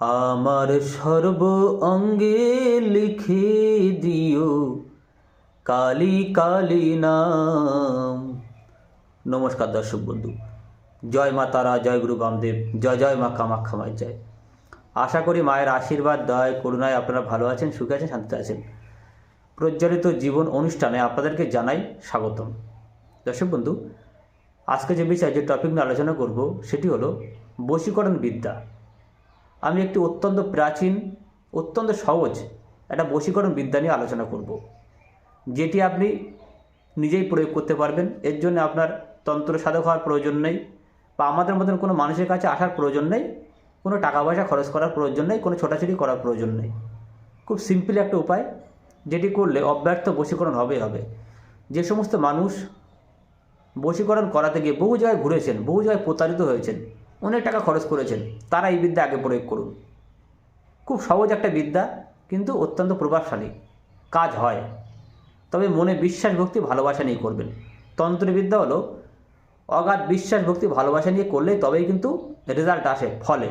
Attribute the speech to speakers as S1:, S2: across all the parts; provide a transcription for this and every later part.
S1: আমার সর্ব অঙ্গে লিখে দিও। কালী কালী নাম। নমস্কার দর্শক বন্ধু। জয় মা তারা, জয় গুরু বামদেব, জয় জয় মা কামাখ্যা মায়ের জয়। আশা করি মায়ের আশীর্বাদ, দয়, করুণায় আপনারা ভালো আছেন, সুখে আছেন, শান্তিতে আছেন। প্রজ্বলিত জীবন অনুষ্ঠানে আপনাদেরকে জানাই স্বাগতম। দর্শক বন্ধু, আজকে যে বিষয় যে টপিক নিয়ে আলোচনা করব, সেটি হলো বশীকরণ বিদ্যা। আমি একটি অত্যন্ত প্রাচীন, অত্যন্ত সহজ একটা বশীকরণ বিদ্যা নিয়ে আলোচনা করব, যেটি আপনি নিজেই প্রয়োগ করতে পারবেন। এর জন্য আপনার তন্ত্র সাধক হওয়ার প্রয়োজন নেই বা আমাদের মতন কোনো মানুষের কাছে আসার প্রয়োজন নেই, কোনো টাকা পয়সা খরচ করার প্রয়োজন নেই, কোনো ছোটাছুটি করার প্রয়োজন নেই। খুব সিম্পল একটা উপায়, যেটি করলে অব্যর্থ বশীকরণ হবে হবে। যে সমস্ত মানুষ বশীকরণ করাতে গিয়ে বহু জায়গায় ঘুরেছেন, বহু জায়গায় প্রতারিত হয়েছেন অনেক টাকা খরচ করেছেন, তারা এই বিদ্যা আগে প্রয়োগ করুন। খুব সহজ একটা বিদ্যা, কিন্তু অত্যন্ত প্রভাবশালী। কাজ হয়। তবে মনে বিশ্বাস ভক্তি ভালোবাসা নিয়ে করবেন। তন্ত্রবিদ্যা হলো, অগাধ বিশ্বাস ভক্তি ভালোবাসা নিয়ে করলেই তবেই কিন্তু রেজাল্ট আসে, ফলে।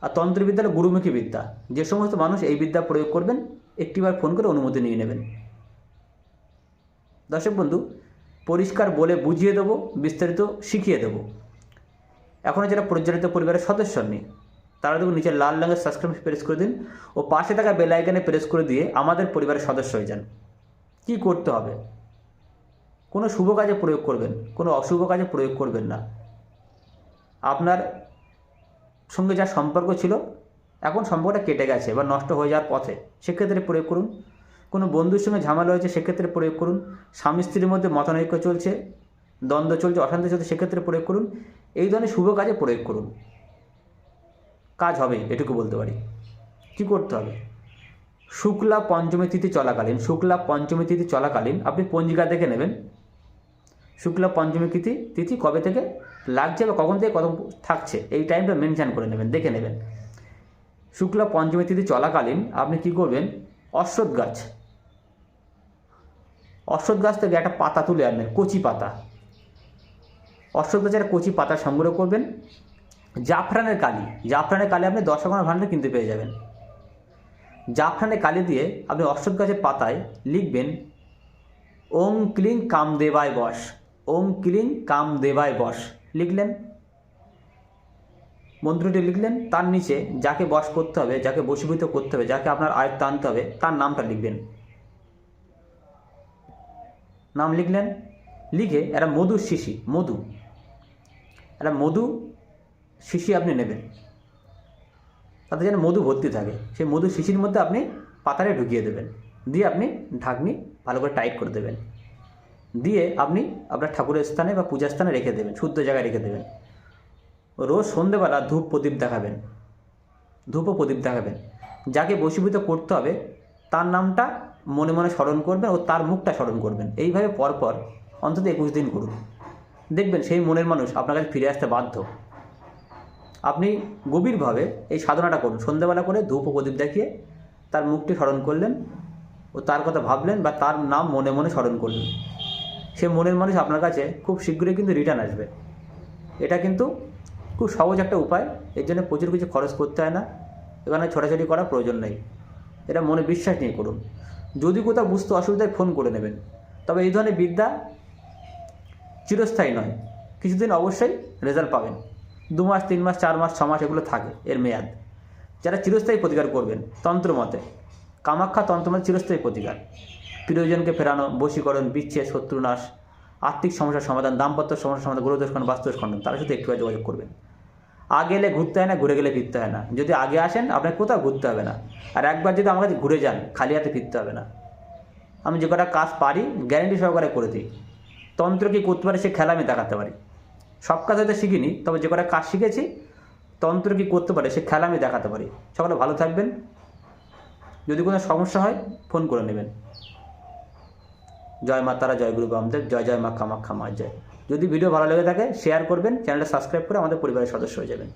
S1: আর তন্ত্রবিদ্যা হলো গুরুমুখী বিদ্যা। যে সমস্ত মানুষ এই বিদ্যা প্রয়োগ করবেন, একটিবার ফোন করে অনুমতি নিয়ে নেবেন। দর্শক বন্ধু, পরিষ্কার বলে বুঝিয়ে দেবো, বিস্তারিত শিখিয়ে দেবো। এখনও যারা প্রজ্বলিত পরিবারের সদস্য নেই তারা দেখুন নিচে লাল রঙের সাবস্ক্রাইব প্রেস করে দিন ও পাশে থাকা বেল আইকনে প্রেস করে দিয়ে আমাদের পরিবারের সদস্য হয়ে যান। কি করতে হবে? কোনো শুভ কাজে প্রয়োগ করবেন, কোনো অশুভ কাজে প্রয়োগ করবেন না। আপনার সঙ্গে যা সম্পর্ক ছিল, এখন সম্পর্কটা কেটে গেছে বা নষ্ট হয়ে যাওয়ার পথে, সেক্ষেত্রে প্রয়োগ করুন। কোনো বন্ধুর সঙ্গে ঝামেলা হয়েছে, সেক্ষেত্রে প্রয়োগ করুন। স্বামী স্ত্রীর মধ্যে মতানৈক্য চলছে দ্বন্দ্ব চলছে, অশান্তি চলছে, সেক্ষেত্রে প্রয়োগ করুন। এই ধরনের শুভ কাজে প্রয়োগ করুন। কাজ হবে, এটুকু বলতে পারি। কি করতে হবে? শুক্লা পঞ্চমী তিথি চলাকালীন, শুক্লা পঞ্চমী তিথি চলাকালীন আপনি পঞ্জিকা দেখে নেবেন। শুক্লা পঞ্চমী তিথি তিথি কবে থেকে লাগছে বা কখন থেকে কত থাকছে, এই টাইমটা মেনশান করে নেবেন, দেখে নেবেন। শুক্লা পঞ্চমী তিথি চলাকালীন আপনি কি করবেন? অশ্বত্থ গাছ। অশ্বত্থ গাছ থেকে একটা পাতা তুলে আনবেন, কচি পাতা। অশ্বত্থ গাছের কচি পাতা সংগ্রহ করবেন। জাফরানের কালি জাফরানের কালি আপনি দশ টাকার ভান্ডারে কিনতে পেয়ে যাবেন। জাফরানের কালি দিয়ে আপনি অশ্বত্থ গাছের পাতায় লিখবেন, ওম ক্লিং কাম দেবায় বস, ওম ক্লিং কাম দেবায় বস লিখলেন। মন্ত্রটি লিখলেন, তার নিচে যাকে বশ করতে হবে, যাকে বশীভূত করতে হবে, যাকে আপনার আয়ত্ত আনতে হবে, তার নামটা লিখবেন। নাম লিখলেন, লিখে একটা মধুর শিশি, মধু। একটা মধু শিশি আপনি নেবেন। তাতে যেন মধু ভর্তি থাকে। সেই মধু শিশির মধ্যে আপনি পাতারে ঢুকিয়ে দেবেন। দিয়ে আপনি ঢাকনি ভালো করে টাইট করে দেবেন। দিয়ে আপনি আপনার ঠাকুরের স্থানে বা পূজার স্থানে রেখে দেবেন, শুদ্ধ জায়গায় রেখে দেবেন। রোজ সন্ধেবেলা ধূপ প্রদীপ দেখাবেন। ধূপ ও প্রদীপ দেখাবেন। যাকে বশীভূত করতে হবে, তার নামটা মনে মনে স্মরণ করবেন ও তার মুখটা স্মরণ করবেন। এইভাবে পরপর অন্তত একুশ দিন করুন। দেখবেন সেই মনের মানুষ আপনার কাছে ফিরে আসতে বাধ্য। আপনি গভীরভাবে এই সাধনাটা করুন। সন্ধ্যাবেলা করে ধূপ ও প্রদীপ দেখিয়ে তার মুখটি স্মরণ করলেন ও তার কথা ভাবলেন বা তার নাম মনে মনে স্মরণ করলেন। সে মনের মানুষ আপনার কাছে খুব শীঘ্রই কিন্তু রিটার্ন আসবে। এটা কিন্তু খুব সহজ একটা উপায়। এর জন্য প্রচুর কিছু খরচ করতে হয় না। এখানে ছোটাছুটি করার প্রয়োজন নেই। এটা মনে বিশ্বাস নিয়ে করুন। যদি কোথাও বুঝতে অসুবিধায় ফোন করে নেবেন। তবে এই ধরনের বিদ্যা চিরস্থায়ী নয়। কিছুদিন অবশ্যই রেজাল্ট পাবেন। দু মাস, তিন মাস, চার মাস, ছ মাস এগুলো থাকে এর মেয়াদ। যারা চিরস্থায়ী প্রতিকার করবেন, তন্ত্র মতে। কামাখ্যা তন্ত্র মতে চিরস্থায়ী প্রতিকার। প্রিয়জনকে ফেরানো, বশীকরণ, বিচ্ছেদ, শত্রুনাশ, আর্থিক সমস্যার সমাধান, দাম্পত্য সমস্যার সমাধান বাস্তুদোষ খণ্ডন তারা শুধু একটু যোগাযোগ করবেন। আগে এলে ঘুরতে হয় না, ঘুরে গেলে ফিরতে হয় না। যদি আগে আসেন আপনার কোথাও ঘুরতে হবে না। আর একবার যদি আমার কাছে ঘুরে যান, খালি হাতে ফিরতে হবে না। আমি যে কটা কাজ পারি গ্যারেন্টি সহকারে করে দিই। তন্ত্র কি করতে পারে সে খেলা আমি দেখাতে পারি। সব কাজ হয়তো শিখিনি, তবে যে কটা কাজ শিখেছি তন্ত্র কি করতে পারে সে খেলা আমি দেখাতে পারি। সকলে ভালো থাকবেন। যদি কোনো সমস্যা হয়, ফোন করে নেবেন। জয় মা তারা, জয় গুরু বামদেব, জয় জয় মা কামাক্ষা মা জয় যদি ভিডিও ভালো লেগে থাকে শেয়ার করবেন চ্যানেলটা সাবস্ক্রাইব করে আমাদের পরিবারের সদস্য হয়ে যাবেন।